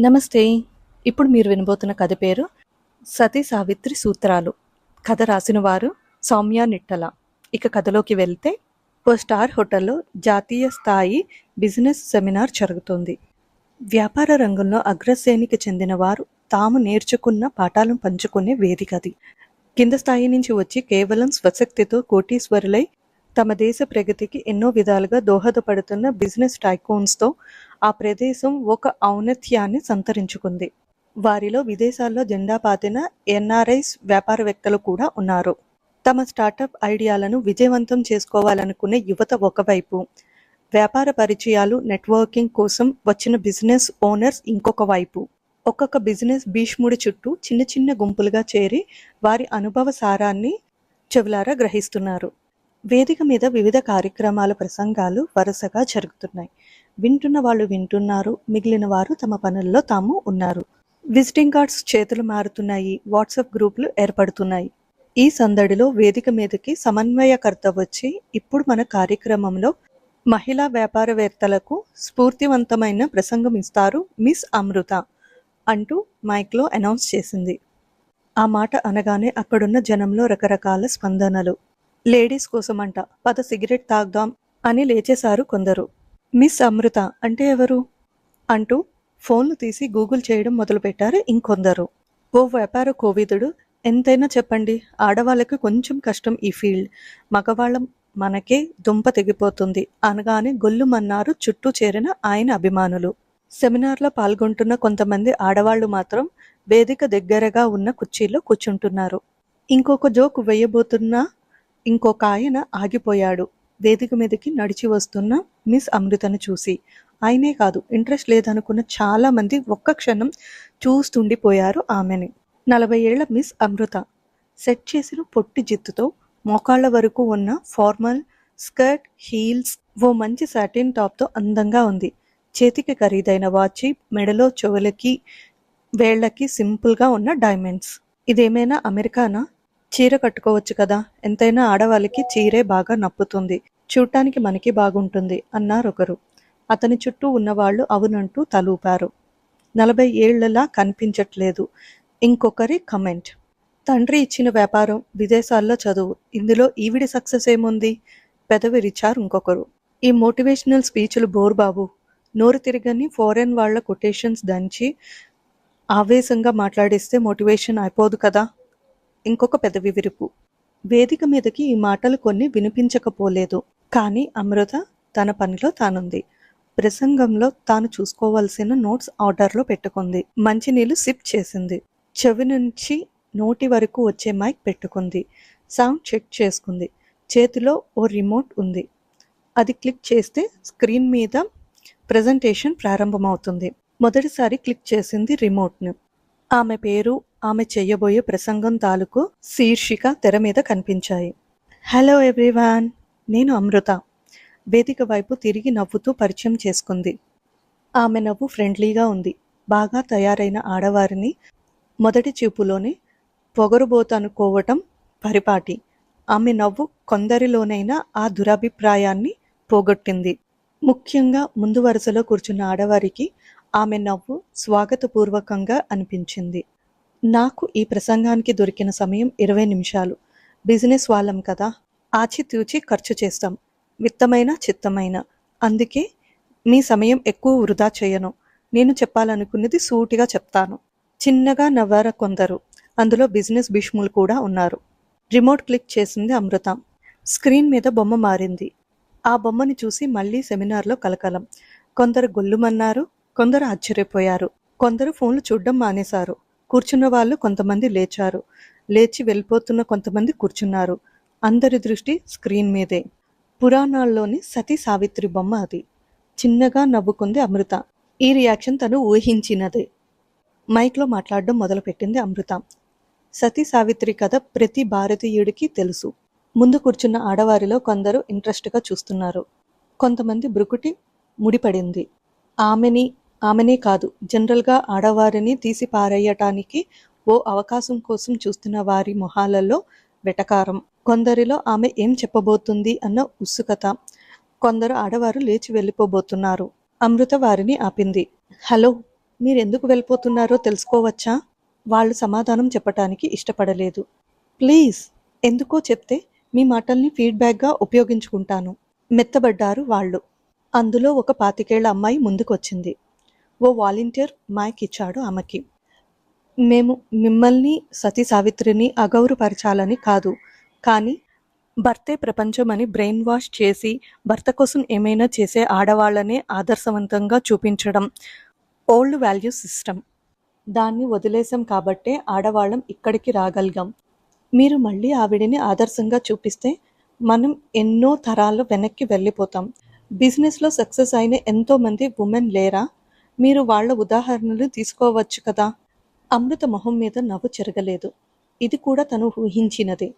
నమస్తే. ఇప్పుడు మీరు వినబోతున్న కథ పేరు సతీ సావిత్రి సూత్రాలు. కథ రాసిన వారు సౌమ్య నిట్టల. ఇక కథలోకి వెళ్తే ఓ స్టార్ హోటల్లో జాతీయ స్థాయి బిజినెస్ సెమినార్ జరుగుతుంది. వ్యాపార రంగంలో అగ్రశ్రేణికి చెందిన వారు తాము నేర్చుకున్న పాఠాలను పంచుకునే వేదిక అది. కింద స్థాయి నుంచి వచ్చి కేవలం స్వశక్తితో కోటీశ్వరులై తమ దేశ ప్రగతికి ఎన్నో విధాలుగా దోహదపడుతున్న బిజినెస్ టైకోన్స్తో ఆ ప్రదేశం ఒక ఔన్నత్యాన్ని సంతరించుకుంది. వారిలో విదేశాల్లో జెండా పాతిన ఎన్ఆర్ఐస్ వ్యాపారవేత్తలు కూడా ఉన్నారు. తమ స్టార్టప్ ఐడియాలను విజయవంతం చేసుకోవాలనుకునే యువత ఒకవైపు. వ్యాపార పరిచయాలు నెట్వర్కింగ్ కోసం వచ్చిన బిజినెస్ ఓనర్స్ ఇంకొక వైపు. ఒక్కొక్క బిజినెస్ భీష్ముడి చుట్టూ చిన్న చిన్న గుంపులుగా చేరి వారి అనుభవ సారాన్ని చెవులారా గ్రహిస్తున్నారు. వేదిక మీద వివిధ కార్యక్రమాల ప్రసంగాలు వరుసగా జరుగుతున్నాయి. వింటున్న వాళ్ళు వింటున్నారు మిగిలిన వారు తమ పనుల్లో తాము ఉన్నారు. విజిటింగ్ కార్డ్స్ చేతులు మారుతున్నాయి వాట్సాప్ గ్రూపులు ఏర్పడుతున్నాయి. ఈ సందడిలో వేదిక మీదకి సమన్వయకర్త వచ్చి ఇప్పుడు మన కార్యక్రమంలో మహిళా వ్యాపారవేత్తలకు స్ఫూర్తివంతమైన ప్రసంగం ఇస్తారు మిస్ అమృత అంటూ మైక్లో అనౌన్స్ చేసింది. ఆ మాట అనగానే అక్కడున్న జనంలో రకరకాల స్పందనలు. లేడీస్ కోసమంట పద సిగరెట్ తాగుదాం అని లేచేశారు కొందరు. మిస్ అమృత అంటే ఎవరు? అంటూ ఫోన్లు తీసి గూగుల్ చేయడం మొదలుపెట్టారు ఇంకొందరు. ఓ వ్యాపార కోవిదుడు ఎంతైనా చెప్పండి ఆడవాళ్ళకి కొంచెం కష్టం ఈ ఫీల్డ్. మగవాళ్ళం మనకే దుంప తెగిపోతుంది అనగానే గొల్లుమన్నారు చుట్టూ చేరిన ఆయన అభిమానులు. సెమినార్లో పాల్గొంటున్న కొంతమంది ఆడవాళ్ళు మాత్రం వేదిక దగ్గరగా ఉన్న కుర్చీలో కూర్చుంటున్నారు. ఇంకొక జోక్ వేయబోతున్నా ఇంకొక ఆయన ఆగిపోయాడు. వేదిక మీదకి నడిచి వస్తున్న మిస్ అమృతను చూసి. ఆయనే కాదు ఇంట్రెస్ట్ లేదనుకున్న చాలా మంది ఒక్క క్షణం చూస్తుండిపోయారు ఆమెని. నలభై ఏళ్ళ మిస్ అమృత సెట్ చేసిన పొట్టి జిత్తుతో మోకాళ్ళ వరకు ఉన్న ఫార్మల్ స్కర్ట్ హీల్స్ ఓ మంచి సాటిన్ టాప్తో అందంగా ఉంది. చేతికి ఖరీదైన వాచి మెడలో చెవులకి వేళ్ళకి సింపుల్గా ఉన్న డైమండ్స్. ఇదేమైనా అమెరికానా? చీర కట్టుకోవచ్చు కదా ఎంతైనా ఆడవాళ్ళకి చీరే బాగా నప్పుతుంది. చూడటానికి మనకి బాగుంటుంది అన్నారొకరు అతని చుట్టూ ఉన్నవాళ్ళు అవునంటూ తలూపారు. నలభై ఏళ్ళలా కనిపించట్లేదు. ఇంకొకరి కమెంట్. తండ్రి ఇచ్చిన వ్యాపారం విదేశాల్లో చదువు. ఇందులో ఈవిడి సక్సెస్ ఏముంది? పెదవి రిచార్ ఇంకొకరు. ఈ మోటివేషనల్ స్పీచ్లు బోర్ బాబు నోరు తిరగని ఫారెన్ వాళ్ళ కొటేషన్స్ దంచి ఆవేశంగా మాట్లాడిస్తే మోటివేషన్ అయిపోదు కదా? ఇంకొక పెదవి విరుపు. వేదిక మీదకి ఈ మాటలు కొన్ని వినిపించకపోలేదు. కానీ అమృత తన పనిలో తానుంది. ప్రసంగంలో తాను చూసుకోవాల్సిన నోట్స్ ఆర్డర్లో పెట్టుకుంది. మంచినీళ్ళు సిప్ చేసింది. చెవి నుంచి నోటి వరకు వచ్చే మైక్ పెట్టుకుంది. సౌండ్ చెక్ చేసుకుంది. చేతిలో ఓ రిమోట్ ఉంది. అది క్లిక్ చేస్తే స్క్రీన్ మీద ప్రజెంటేషన్ ప్రారంభమవుతుంది. మొదటిసారి క్లిక్ చేసింది రిమోట్ను. ఆమె పేరు ఆమె చేయబోయే ప్రసంగం తాలూకు శీర్షిక తెర మీద కనిపించాయి. Hello everyone! నేను అమృత. వేదిక వైపు తిరిగి నవ్వుతూ పరిచయం చేసుకుంది. ఆమె నవ్వు ఫ్రెండ్లీగా ఉంది. బాగా తయారైన ఆడవారిని మొదటి చూపులోనే పొగరుబోతనుకోవటం పరిపాటి. ఆమె నవ్వు కొందరిలోనైనా ఆ దురభిప్రాయాన్ని పోగొట్టింది. ముఖ్యంగా ముందు వరుసలో కూర్చున్న ఆడవారికి ఆమె నవ్వు స్వాగతపూర్వకంగా అనిపించింది. నాకు ఈ ప్రసంగానికి దొరికిన సమయం ఇరవై నిమిషాలు. బిజినెస్ వాళ్ళం కదా. ఆచితూచి ఖర్చు చేస్తాం. విత్తమైన చిత్తమైన. అందుకే మీ సమయం ఎక్కువ వృధా చేయను. నేను చెప్పాలనుకున్నది సూటిగా చెప్తాను. చిన్నగా నవ్వార కొందరు. అందులో బిజినెస్ భీష్ములు కూడా ఉన్నారు. రిమోట్ క్లిక్ చేసింది అమృత. స్క్రీన్ మీద బొమ్మ మారింది. ఆ బొమ్మని చూసి మళ్ళీ సెమినార్లో కలకలం. కొందరు గొల్లుమన్నారు. కొందరు ఆశ్చర్యపోయారు. కొందరు ఫోన్లు చూడడం మానేశారు. కూర్చున్న వాళ్ళు కొంతమంది లేచారు. లేచి వెళ్ళిపోతున్న కొంతమంది కూర్చున్నారు. అందరి దృష్టి స్క్రీన్ మీదే. పురాణాల్లోని సతీ సావిత్రి బొమ్మ అది. చిన్నగా నవ్వుకుంది అమృత. ఈ రియాక్షన్ తను ఊహించినదే. మైక్లో మాట్లాడడం మొదలుపెట్టింది అమృత. సతీ సావిత్రి కథ ప్రతి భారతీయుడికి తెలుసు. ముందు కూర్చున్న ఆడవారిలో కొందరు ఇంట్రెస్ట్గా చూస్తున్నారు. కొంతమంది బ్రుకుటి ముడిపడింది. ఆమెని ఆమెనే కాదు జనరల్గా ఆడవారిని తీసి పారేయటానికి ఓ అవకాశం కోసం చూస్తున్న వారి మొహాలలో వెటకారం. కొందరిలో ఆమె ఏం చెప్పబోతుంది అన్న ఉత్సుకత. కొందరు ఆడవారు లేచి వెళ్ళిపోబోతున్నారు. అమృత వారిని ఆపింది. హలో మీరెందుకు వెళ్ళిపోతున్నారో తెలుసుకోవచ్చా? వాళ్ళు సమాధానం చెప్పటానికి ఇష్టపడలేదు. ప్లీజ్ ఎందుకో చెప్తే మీ మాటల్ని ఫీడ్బ్యాక్గా ఉపయోగించుకుంటాను. మెత్తబడ్డారు వాళ్ళు. అందులో ఒక పాతికేళ్ళ అమ్మాయి ముందుకొచ్చింది. ఓ వాలంటీర్ మైక్ ఇచ్చాడు ఆమెకి. మేము మిమ్మల్ని సతీ సావిత్రిని అగౌరవపరచాలని కాదు. కానీ భర్తే ప్రపంచమని బ్రెయిన్ వాష్ చేసి భర్త కోసం ఏమైనా చేసే ఆడవాళ్ళనే ఆదర్శవంతంగా చూపించడం ఓల్డ్ వాల్యూ సిస్టమ్. దాన్ని వదిలేసాం కాబట్టే ఆడవాళ్ళం ఇక్కడికి రాగలిగాం. మీరు మళ్ళీ ఆవిడని ఆదర్శంగా చూపిస్తే మనం ఎన్నో తరాలు వెనక్కి వెళ్ళిపోతాం. బిజినెస్లో సక్సెస్ అయిన ఎంతోమంది ఉమెన్ లేరా? మీరు వాళ్ళ ఉదాహరణలు తీసుకోవచ్చు కదా. అమృత మొహం మీద నవ్వు చెరగలేదు. ఇది కూడా తను ఊహించినదే.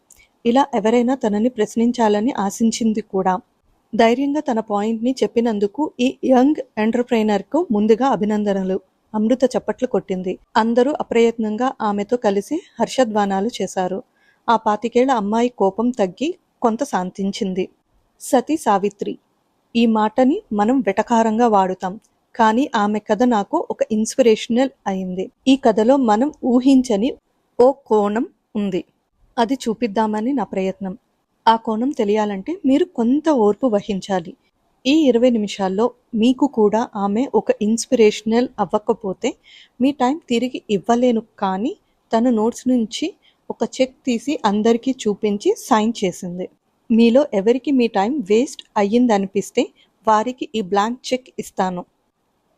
ఇలా ఎవరైనా తనని ప్రశ్నించాలని ఆశించింది కూడా. ధైర్యంగా తన పాయింట్ని చెప్పినందుకు ఈ యంగ్ ఎంటర్ప్రైనర్కు ముందుగా అభినందనలు. అమృత చప్పట్లు కొట్టింది. అందరూ అప్రయత్నంగా ఆమెతో కలిసి హర్షధ్వానాలు చేశారు. ఆ పాతికేళ్ళ అమ్మాయి కోపం తగ్గి కొంత శాంతించింది. సతీ సావిత్రి ఈ మాటని మనం వెటకారంగా వాడుతాం. కానీ ఆమె కథ నాకు ఒక ఇన్స్పిరేషనల్ అయింది. ఈ కథలో మనం ఊహించని ఓ కోణం ఉంది. అది చూపిద్దామని నా ప్రయత్నం. ఆ కోణం తెలియాలంటే మీరు కొంత ఓర్పు వహించాలి. ఈ ఇరవై నిమిషాల్లో మీకు కూడా ఆమె ఒక ఇన్స్పిరేషనల్ అవ్వకపోతే మీ టైం తిరిగి ఇవ్వలేను కానీ తన నోట్స్ నుంచి ఒక చెక్ తీసి అందరికీ చూపించి సైన్ చేసింది. మీలో ఎవరికి మీ టైం వేస్ట్ అయ్యిందనిపిస్తే వారికి ఈ బ్లాంక్ చెక్ ఇస్తాను.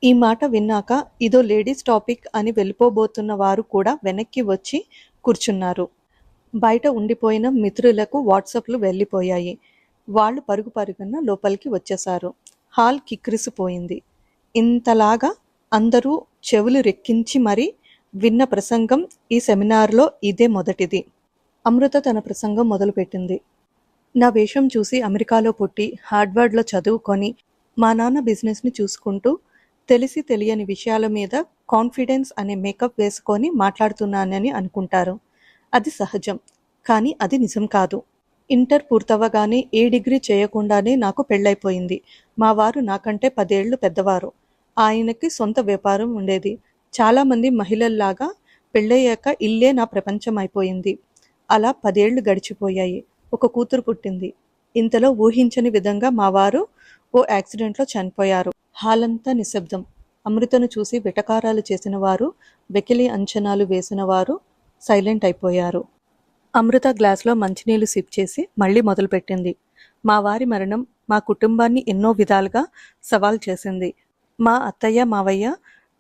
ఈ మాట విన్నాక ఇదో లేడీస్ టాపిక్ అని వెళ్ళిపోబోతున్న వారు కూడా వెనక్కి వచ్చి కూర్చున్నారు. బయట ఉండిపోయిన మిత్రులకు వాట్సాప్లు వెళ్ళిపోయాయి. వాళ్ళు పరుగు పరుగున లోపలికి వచ్చేశారు. హాల్ కిక్కిరిసిపోయింది. ఇంతలాగా అందరూ చెవులు రెక్కించి మరీ విన్న ప్రసంగం ఈ సెమినార్లో ఇదే మొదటిది. అమృత తన ప్రసంగం మొదలుపెట్టింది. నా వేషం చూసి అమెరికాలో పుట్టి హార్డ్వర్డ్లో చదువుకొని మా నాన్న బిజినెస్ని చూసుకుంటూ తెలిసి తెలియని విషయాల మీద కాన్ఫిడెన్స్ అనే మేకప్ వేసుకొని మాట్లాడుతున్నానని అనుకుంటారు. అది సహజం కానీ అది నిజం కాదు. ఇంటర్ పూర్తవగానే ఏ డిగ్రీ చేయకుండానే నాకు పెళ్ళైపోయింది. మా వారు నాకంటే పదేళ్ళు పెద్దవారు. ఆయనకి సొంత వ్యాపారం ఉండేది. చాలామంది మహిళల్లాగా పెళ్ళయ్యాక ఇల్లే నా ప్రపంచం అయిపోయింది అలా పదేళ్ళు గడిచిపోయాయి. ఒక కూతురు పుట్టింది. ఇంతలో ఊహించని విధంగా మా వారు ఓ యాక్సిడెంట్లో చనిపోయారు. హాలంతా నిశ్శబ్దం. అమృతను చూసి వెటకారాలు చేసిన వారు వెకిలి అంచనాలు వేసిన వారు సైలెంట్ అయిపోయారు. అమృత గ్లాస్లో మంచినీళ్ళు సిప్ చేసి మళ్ళీ మొదలుపెట్టింది. మా వారి మరణం మా కుటుంబాన్ని ఎన్నో విధాలుగా సవాల్ చేసింది. మా అత్తయ్య మావయ్య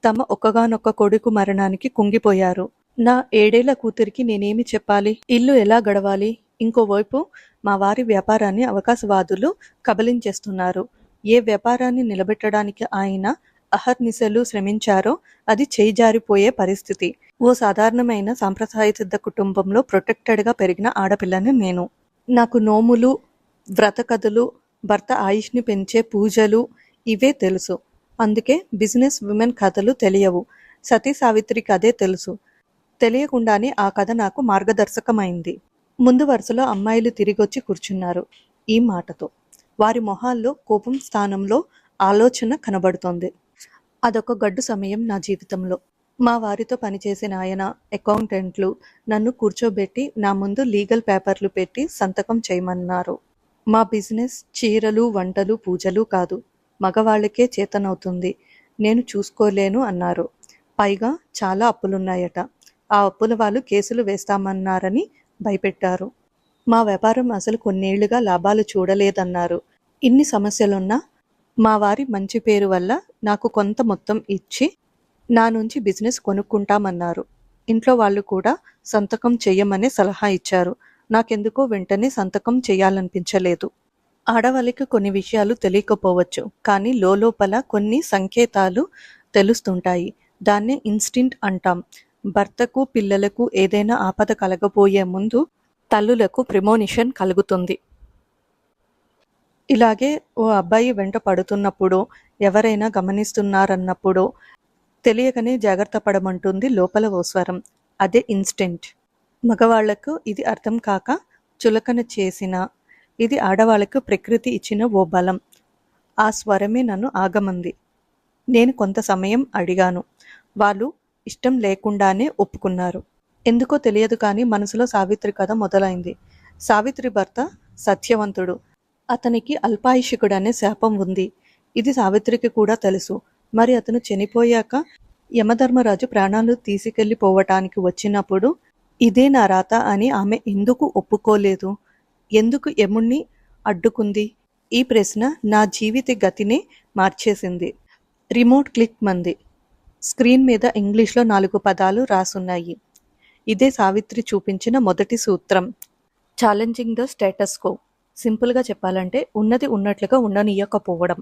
తమ ఒక్కగానొక్క కొడుకు మరణానికి కుంగిపోయారు. నా ఏడేళ్ళ కూతురికి నేనేమి చెప్పాలి? ఇల్లు ఎలా గడవాలి? ఇంకోవైపు మా వారి వ్యాపారాన్ని అవకాశవాదులు కబలించేస్తున్నారు. ఏ వ్యాపారాన్ని నిలబెట్టడానికి ఆయన అహర్నిశలు శ్రమించారో అది చేయిజారిపోయే పరిస్థితి. ఓ సాధారణమైన సాంప్రదాయ సిద్ధ కుటుంబంలో ప్రొటెక్టెడ్గా పెరిగిన ఆడపిల్లని నేను. నాకు నోములు వ్రత కథలు భర్త ఆయుష్ని పెంచే పూజలు ఇవే తెలుసు. అందుకే బిజినెస్ విమెన్ కథలు తెలియవు. సతీ సావిత్రి కథే తెలుసు. తెలియకుండానే ఆ కథ నాకు మార్గదర్శకమైంది. ముందు వరుసలో అమ్మాయిలు తిరిగొచ్చి కూర్చున్నారు ఈ మాటతో. వారి మొహాల్లో కోపం స్థానంలో ఆలోచన కనబడుతోంది. అదొక గడ్డు సమయం నా జీవితంలో. మా వారితో పనిచేసిన ఆయన అకౌంటెంట్లు నన్ను కూర్చోబెట్టి నా ముందు లీగల్ పేపర్లు పెట్టి సంతకం చేయమన్నారు. మా బిజినెస్ చీరలు వంటలు పూజలు కాదు. మగవాళ్ళకే చేతనవుతుంది. నేను చూసుకోలేను అన్నారు. పైగా చాలా అప్పులున్నాయట. ఆ అప్పుల వాళ్ళు కేసులు వేస్తామన్నారని భయపెట్టారు. మా వ్యాపారం అసలు కొన్నేళ్ళుగా లాభాలు చూడలేదన్నారు. ఇన్ని సమస్యలున్నా మా వారి మంచి పేరు వల్ల నాకు కొంత మొత్తం ఇచ్చి నా నుంచి బిజినెస్ కొనుక్కుంటామన్నారు. ఇంట్లో వాళ్ళు కూడా సంతకం చెయ్యమనే సలహా ఇచ్చారు. నాకెందుకో వెంటనే సంతకం చేయాలనిపించలేదు ఆడవాళ్ళకి కొన్ని విషయాలు తెలియకపోవచ్చు కానీ లోపల కొన్ని సంకేతాలు తెలుస్తుంటాయి. దాన్నే ఇన్స్టింట్ అంటాం. భర్తకు పిల్లలకు ఏదైనా ఆపద కలగబోయే ముందు తల్లులకు ప్రిమోనిషన్ కలుగుతుంది. ఇలాగే ఓ అబ్బాయి వెంట పడుతున్నప్పుడు ఎవరైనా గమనిస్తున్నారన్నప్పుడు తెలియకనే జాగ్రత్త పడమంటుంది లోపల ఓ స్వరం. అదే ఇన్స్టెంట్. మగవాళ్ళకు ఇది అర్థం కాక చులకన చేసిన ఇది ఆడవాళ్ళకు ప్రకృతి ఇచ్చిన ఓ బలం. ఆ స్వరమే నన్ను ఆగమంది. నేను కొంత సమయం అడిగాను. వాళ్ళు ఇష్టం లేకుండానే ఒప్పుకున్నారు. ఎందుకో తెలియదు కానీ మనసులో సావిత్రి కథ మొదలైంది. సావిత్రి భర్త సత్యవంతుడు. అతనికి అల్పాయుషికుడనే శాపం ఉంది. ఇది సావిత్రికి కూడా తెలుసు. మరి అతను చనిపోయాక యమధర్మరాజు ప్రాణాలు తీసుకెళ్ళిపోవటానికి వచ్చినప్పుడు ఇదే నా రాత అని ఆమె ఎందుకు ఒప్పుకోలేదు? ఎందుకు యముణ్ణి అడ్డుకుంది? ఈ ప్రశ్న నా జీవిత గతిని మార్చేసింది. రిమోట్ క్లిక్ మంది. స్క్రీన్ మీద ఇంగ్లీష్లో నాలుగు పదాలు రాసున్నాయి. ఇదే సావిత్రి చూపించిన మొదటి సూత్రం. Challenging the status quo. సింపుల్గా చెప్పాలంటే ఉన్నది ఉన్నట్లుగా ఉండనీయకపోవడం.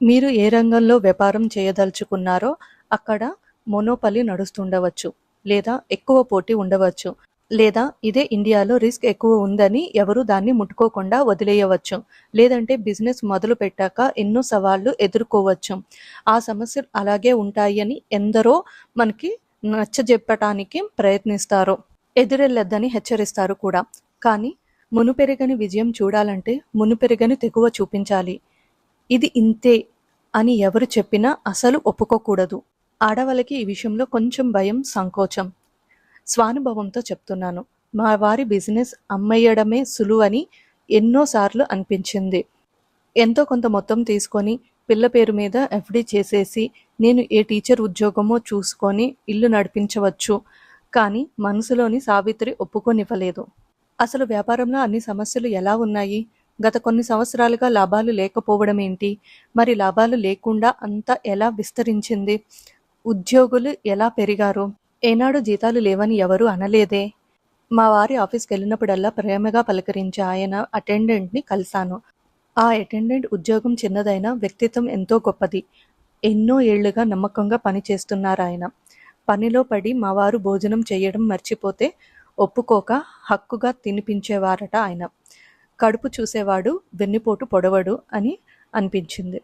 మీరు ఏ రంగంలో వ్యాపారం చేయదలుచుకున్నారో అక్కడ మొనోపలి నడుస్తుండవచ్చు లేదా ఎక్కువ పోటీ ఉండవచ్చు లేదా ఇదే ఇండియాలో రిస్క్ ఎక్కువ ఉందని ఎవరు దాన్ని ముట్టుకోకుండా వదిలేయవచ్చు లేదంటే బిజినెస్ మొదలు పెట్టాక ఎన్నో సవాళ్ళు ఎదుర్కోవచ్చు. ఆ సమస్యలు అలాగే ఉంటాయని ఎందరో మనకి నచ్చజెప్పటానికి ప్రయత్నిస్తారు. ఎదురెళ్ళొద్దని హెచ్చరిస్తారు కూడా. కానీ మునుపెరగని విజయం చూడాలంటే మునుపెరగని తెగువ చూపించాలి. ఇది ఇంతే అని ఎవరు చెప్పినా అసలు ఒప్పుకోకూడదు. ఆడవాళ్ళకి ఈ విషయంలో కొంచెం భయం సంకోచం. స్వానుభవంతో చెప్తున్నాను. మా వారి బిజినెస్ అమ్మేయడమే సులువని ఎన్నోసార్లు అనిపించింది. ఎంతో కొంత మొత్తం తీసుకొని పిల్ల పేరు మీద ఎఫ్డి చేసేసి నేను ఏ టీచర్ ఉద్యోగమో చూసుకొని ఇల్లు నడిపించవచ్చు. కానీ మనసులోని సావిత్రి ఒప్పుకోనివ్వలేదు. అసలు వ్యాపారంలో అన్ని సమస్యలు ఎలా ఉన్నాయి? గత కొన్ని సంవత్సరాలుగా లాభాలు లేకపోవడం ఏంటి? మరి లాభాలు లేకుండా అంతా ఎలా విస్తరించింది? ఉద్యోగులు ఎలా పెరిగారు? ఏనాడు జీతాలు లేవని ఎవరు అనలేదే. మా వారి ఆఫీస్కి వెళ్ళినప్పుడల్లా ప్రేమగా పలకరించే ఆయన అటెండెంట్ని కలిశాను. ఆ అటెండెంట్ ఉద్యోగం చిన్నదైనా వ్యక్తిత్వం ఎంతో గొప్పది. ఎన్నో ఏళ్ళుగా నమ్మకంగా పనిచేస్తున్నారాయన. పనిలో పడి మా వారు భోజనం చేయడం మర్చిపోతే ఒప్పుకోక హక్కుగా తినిపించేవారట ఆయన. కడుపు చూసేవాడు వెన్నుపోటు పొడవడు అని అనిపించింది.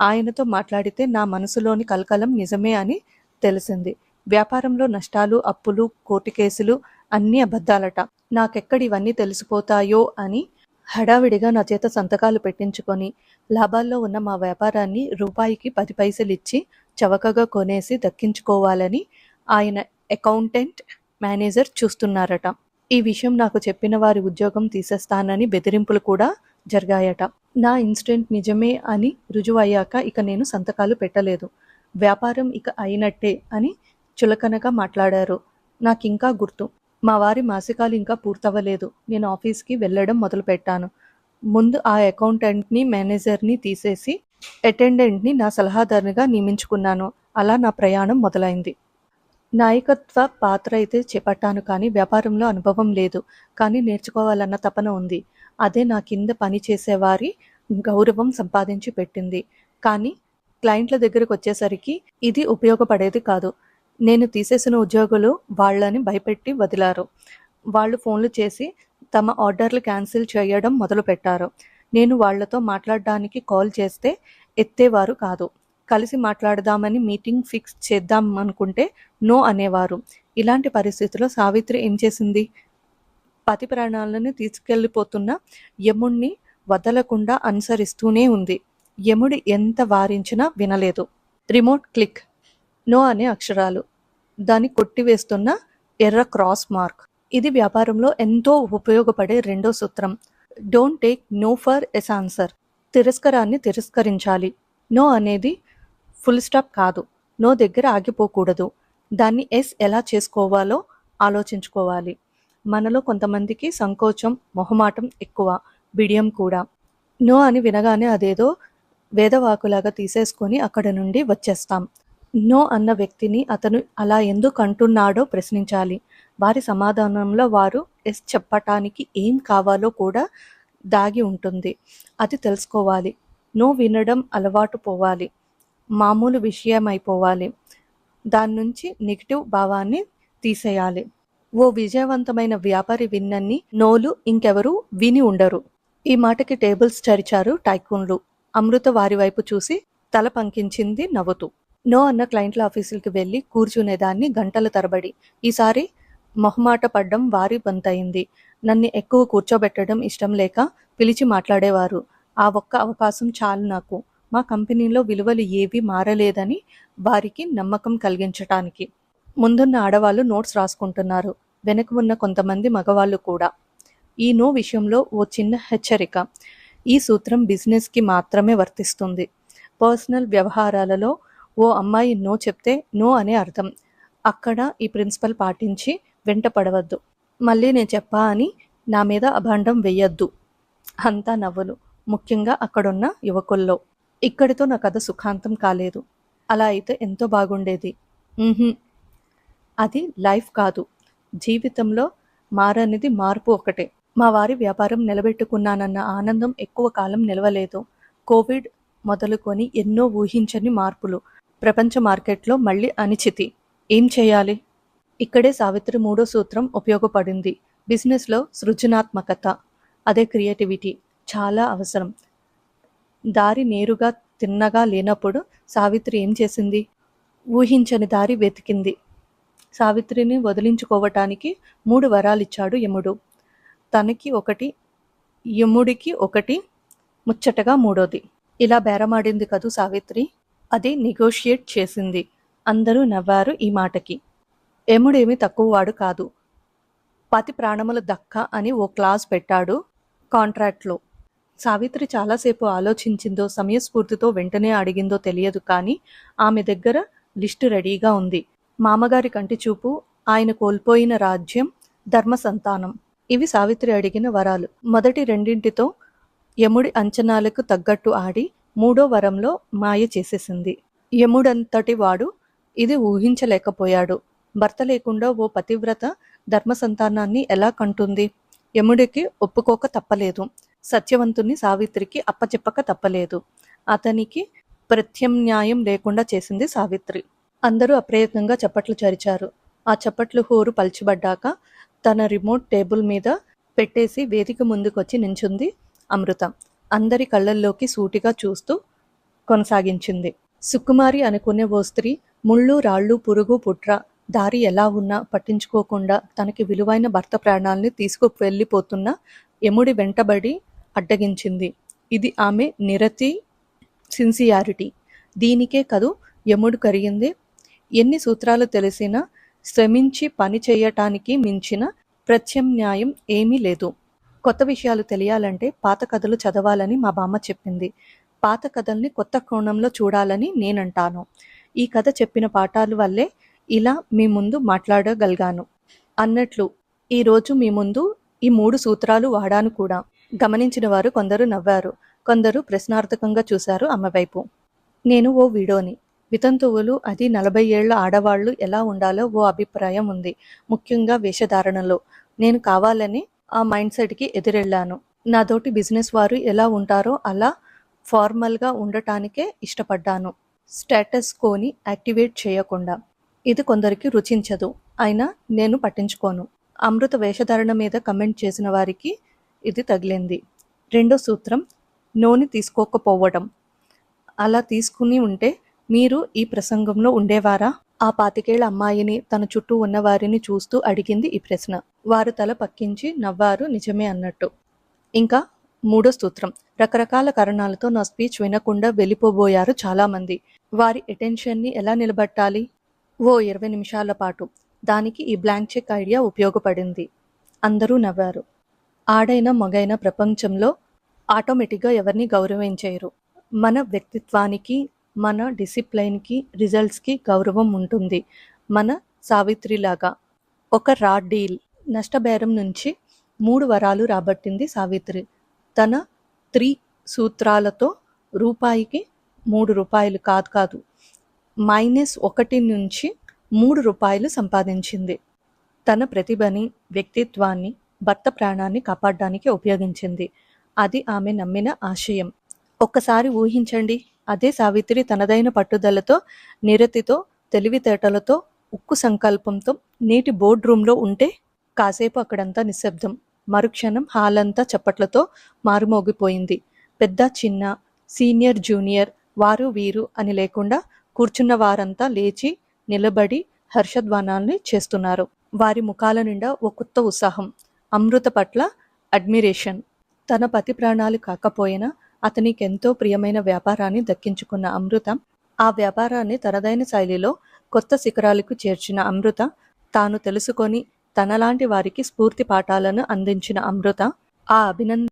ఆయనతో మాట్లాడితే నా మనసులోని కలకలం నిజమే అని తెలిసింది. వ్యాపారంలో నష్టాలు అప్పులు కోర్టు కేసులు అన్ని అబద్ధాలట. నాకెక్కడ ఇవన్నీ తెలిసిపోతాయో అని హడావిడిగా నా చేత సంతకాలు పెట్టించుకొని లాభాల్లో ఉన్న మా వ్యాపారాన్ని రూపాయికి పది పైసలు ఇచ్చి చవకగా కొనేసి దక్కించుకోవాలని ఆయన అకౌంటెంట్ మేనేజర్ చూస్తున్నారట. ఈ విషయం నాకు చెప్పిన వారి ఉద్యోగం తీసేస్తానని బెదిరింపులు కూడా జరిగాయట. నా ఇన్సిడెంట్ నిజమే అని రుజువయ్యాక ఇక నేను సంతకాలు పెట్టలేదు. వ్యాపారం ఇక అయినట్టే అని చులకనగా మాట్లాడారు. నాకింకా గుర్తు. మా వారి మాసికాలు ఇంకా పూర్తవ్వలేదు. నేను ఆఫీస్కి వెళ్ళడం మొదలుపెట్టాను. ముందు ఆ అకౌంటెంట్ని మేనేజర్ని తీసేసి అటెండెంట్ని నా సలహాదారునిగా నియమించుకున్నాను. అలా నా ప్రయాణం మొదలైంది. నాయకత్వ పాత్ర అయితే చేపట్టాను కానీ వ్యాపారంలో అనుభవం లేదు. కానీ నేర్చుకోవాలన్న తపన ఉంది. అదే నా కింద పని చేసేవారి గౌరవం సంపాదించి పెట్టింది. కానీ క్లయింట్ల దగ్గరకు వచ్చేసరికి ఇది ఉపయోగపడేది కాదు. నేను తీసేసిన ఉద్యోగులు వాళ్ళని భయపెట్టి వదిలారు. వాళ్ళు ఫోన్లు చేసి తమ ఆర్డర్లు క్యాన్సిల్ చేయడం మొదలుపెట్టారు. నేను వాళ్ళతో మాట్లాడడానికి కాల్ చేస్తే ఎత్తేవారు కాదు. కలిసి మాట్లాడదామని మీటింగ్ ఫిక్స్ చేద్దాం అనుకుంటే నో అనేవారు. ఇలాంటి పరిస్థితిలో సావిత్రి ఏం చేసింది? పతి ప్రాణాలను తీసుకెళ్ళిపోతున్న యముణ్ణి వదలకుండా అనుసరిస్తూనే ఉంది. యముడు ఎంత వారించినా వినలేదు. Remote click. నో అనే అక్షరాలు. దాన్ని కొట్టివేస్తున్న ఎర్ర క్రాస్ మార్క్. ఇది వ్యాపారంలో ఎంతో ఉపయోగపడే రెండో సూత్రం. Don't take no for yes answer తిరస్కరాన్ని తిరస్కరించాలి. నో అనేది ఫుల్ స్టాప్ కాదు. నో దగ్గర ఆగిపోకూడదు. దాన్ని ఎస్ ఎలా చేసుకోవాలో ఆలోచించుకోవాలి. మనలో కొంతమందికి సంకోచం మొహమాటం ఎక్కువ బిడియం కూడా. నో అని వినగానే అదేదో వేదవాకులాగా తీసేసుకొని అక్కడ నుండి వచ్చేస్తాం. నో అన్న వ్యక్తిని అతను అలా ఎందుకు అంటున్నాడో ప్రశ్నించాలి. వారి సమాధానంలో వారు ఎస్ చెప్పటానికి ఏం కావాలో కూడా దాగి ఉంటుంది. అది తెలుసుకోవాలి. నో వినడం అలవాటు పోవాలి. మామూలు విషయం అయిపోవాలి దాని నుంచి నెగిటివ్ భావాన్ని తీసేయాలి. ఓ విజయవంతమైన వ్యాపారి విన్నన్ని నోలు ఇంకెవరూ విని ఉండరు. ఈ మాటకి టేబుల్స్ చరిచారు టైకూన్లు. అమృత వారి వైపు చూసి తల పంకించింది నవ్వుతూ. నో అన్న క్లయింట్ల ఆఫీసులకి వెళ్ళి కూర్చునేదాన్ని గంటల తరబడి. ఈసారి మొహమాట పడ్డం వారి బంతయింది నన్ను ఎక్కువ కూర్చోబెట్టడం ఇష్టం లేక పిలిచి మాట్లాడేవారు. ఆ ఒక్క అవకాశం చాలు నాకు. మా కంపెనీలో విలువలు ఏవి మారలేదని వారికి నమ్మకం కలిగించటానికి. ముందున్న ఆడవాళ్ళు నోట్స్ రాసుకుంటున్నారు. వెనక ఉన్న కొంతమంది మగవాళ్ళు కూడా. ఈ నో విషయంలో ఓ చిన్న హెచ్చరిక. ఈ సూత్రం బిజినెస్కి మాత్రమే వర్తిస్తుంది. పర్సనల్ వ్యవహారాలలో ఓ అమ్మాయి నో చెప్తే నో అనే అర్థం. అక్కడ ఈ ప్రిన్సిపల్ పాటించి వెంట పడవద్దు. మళ్ళీ నేను చెప్పా అని నా మీద అభాండం వెయ్యొద్దు అంతా నవ్వులు. ముఖ్యంగా అక్కడున్న యువకుల్లో. ఇక్కడితో నా కథ సుఖాంతం కాలేదు. అలా అయితే ఎంతో బాగుండేది. అది లైఫ్ కాదు. జీవితంలో మారనిది మార్పు ఒకటే. మా వారి వ్యాపారం నిలబెట్టుకున్నానన్న ఆనందం ఎక్కువ కాలం నిలవలేదు. కోవిడ్ మొదలుకొని ఎన్నో ఊహించని మార్పులు. ప్రపంచ మార్కెట్లో మళ్ళీ అనిచితి ఏం చేయాలి? ఇక్కడే సావిత్రి మూడో సూత్రం ఉపయోగపడింది. బిజినెస్లో సృజనాత్మకత. అదే క్రియేటివిటీ. చాలా అవసరం. దారి నేరుగా తిన్నగా లేనప్పుడు సావిత్రి ఏం చేసింది? ఊహించని దారి వెతికింది. సావిత్రిని వదిలించుకోవటానికి మూడు వరాలిచ్చాడు యముడు. తనకి ఒకటి యముడికి ఒకటి ముచ్చటగా మూడోది. ఇలా బేరమాడింది కదూ సావిత్రి? అది నెగోషియేట్ చేసింది. అందరూ నవ్వారు ఈ మాటకి. యముడేమి తక్కువవాడు కాదు. పతి ప్రాణములు దక్క అని ఓ క్లాజ్ పెట్టాడు కాంట్రాక్ట్లో. సావిత్రి చాలాసేపు ఆలోచించిందో సమయస్ఫూర్తితో వెంటనే అడిగిందో తెలియదు కానీ ఆమె దగ్గర లిస్టు రెడీగా ఉంది. మామగారి కంటి చూపు ఆయన కోల్పోయిన రాజ్యం ధర్మ సంతానం. ఇవి సావిత్రి అడిగిన వరాలు. మొదటి రెండింటితో యముడి అంచనాలకు తగ్గట్టు ఆడి మూడో వరంలో మాయ చేసేసింది. యముడంతటి వాడు ఇది ఊహించలేకపోయాడు. భర్త లేకుండా ఓ పతివ్రత ధర్మ సంతానాన్ని ఎలా కంటుంది? యముడికి ఒప్పుకోక తప్పలేదు. సత్యవంతుని సావిత్రికి అప్పచెప్పక తప్పలేదు. అతనికి ప్రత్యామ్నాయం లేకుండా చేసింది సావిత్రి. అందరూ అప్రయత్నంగా చప్పట్లు చరిచారు. ఆ చప్పట్లు హోరు పల్చిబడ్డాక తన రిమోట్ టేబుల్ మీద పెట్టేసి వేదిక ముందుకొచ్చి నించుంది అమృత. అందరి కళ్ళల్లోకి సూటిగా చూస్తూ కొనసాగించింది. సుకుమారి అనుకునే ఓ స్త్రీ ముళ్ళు రాళ్ళు పురుగు పుట్ర దారి ఎలా ఉన్నా పట్టించుకోకుండా తనకి విలువైన భర్త ప్రాణాల్ని తీసుకు వెళ్ళిపోతున్న యముడి వెంటబడి అడ్డగించింది. ఇది ఆమె నిరతి సిన్సియారిటీ. దీనికే కదు యముడు కరిగింది. ఎన్ని సూత్రాలు తెలిసినా శ్రమించి పని చేయటానికి మించిన ప్రత్యామ్నాయం ఏమీ లేదు. కొత్త విషయాలు తెలియాలంటే పాత కథలు చదవాలని మా బామ్మ చెప్పింది. పాత కథల్ని కొత్త కోణంలో చూడాలని నేనంటాను. ఈ కథ చెప్పిన పాఠాలు వల్లే ఇలా మీ ముందు మాట్లాడగలిగాను. అన్నట్లు ఈరోజు మీ ముందు ఈ మూడు సూత్రాలు వాడాను కూడా. గమనించిన వారు కొందరు నవ్వారు. కొందరు ప్రశ్నార్థకంగా చూశారు అమ్మవైపు నేను ఓ వీడోని. వితంతువులు అది నలభై ఏళ్ళ ఆడవాళ్ళు ఎలా ఉండాలో ఓ అభిప్రాయం ఉంది. ముఖ్యంగా వేషధారణలో. నేను కావాలని ఆ మైండ్ సెట్కి ఎదురెళ్ళాను. నాతోటి బిజినెస్ వారు ఎలా ఉంటారో అలా ఫార్మల్గా ఉండటానికే ఇష్టపడ్డాను. స్టేటస్ కోని యాక్టివేట్ చేయకుండా. ఇది కొందరికి రుచించదు. అయినా నేను పట్టించుకోను. అమృత వేషధారణ మీద కమెంట్ చేసిన వారికి ఇది తగిలింది. రెండో సూత్రం నోని తీసుకోకపోవడం. అలా తీసుకుని ఉంటే మీరు ఈ ప్రసంగంలో ఉండేవారా? ఆ పాతికేళ్ళ అమ్మాయిని తన చుట్టూ ఉన్నవారిని చూస్తూ అడిగింది ఈ ప్రశ్న. వారు తల పక్కించి నవ్వారు నిజమే అన్నట్టు. ఇంకా మూడో సూత్రం రకరకాల కారణాలతో నా స్పీచ్ వినకుండా వెళ్ళిపోబోయారు చాలామంది. వారి అటెన్షన్ని ఎలా నిలబట్టాలి? ఓ ఇరవై నిమిషాల పాటు. దానికి ఈ బ్లాంక్ చెక్ ఐడియా ఉపయోగపడింది. అందరూ నవ్వారు. ఆడైన మగైన ప్రపంచంలో ఆటోమేటిక్గా ఎవరిని గౌరవించేయరు మన వ్యక్తిత్వానికి మన డిసిప్లైన్కి రిజల్ట్స్కి గౌరవం ఉంటుంది. మన సావిత్రిలాగా ఒక రా డీల్ నష్టబేరం నుంచి మూడు వరాలు రాబట్టింది సావిత్రి. తన త్రీ సూత్రాలతో రూపాయికి మూడు రూపాయలు కాదు కాదు మైనస్ ఒకటి నుంచి మూడు రూపాయలు సంపాదించింది. తన ప్రతిభని వ్యక్తిత్వాన్ని భర్త ప్రాణాన్ని కాపాడడానికి ఉపయోగించింది. అది ఆమె నమ్మిన ఆశయం. ఒక్కసారి ఊహించండి అదే సావిత్రి తనదైన పట్టుదలతో నిరతితో తెలివితేటలతో ఉక్కు సంకల్పంతో నేటి బోర్డ్ రూమ్లో ఉంటే కాసేపు అక్కడంతా నిశ్శబ్దం. మరుక్షణం హాల్ అంతా చప్పట్లతో మారుమోగిపోయింది. పెద్ద చిన్న సీనియర్ జూనియర్ వారు వీరు అని లేకుండా కూర్చున్న వారంతా లేచి నిలబడి హర్షధ్వానాల్ని చేస్తున్నారు. వారి ముఖాల నిండా ఓ కొత్త ఉత్సాహం అమృత పట్ల అడ్మిరేషన్. తన పతి ప్రాణాలు కాకపోయినా అతనికి ఎంతో ప్రియమైన వ్యాపారాన్ని దక్కించుకున్న అమృత ఆ వ్యాపారాన్ని తనదైన శైలిలో కొత్త శిఖరాలకు చేర్చిన అమృత తాను తెలుసుకొని తనలాంటి వారికి స్ఫూర్తి పాఠాలను అందించిన అమృత ఆ అభినందన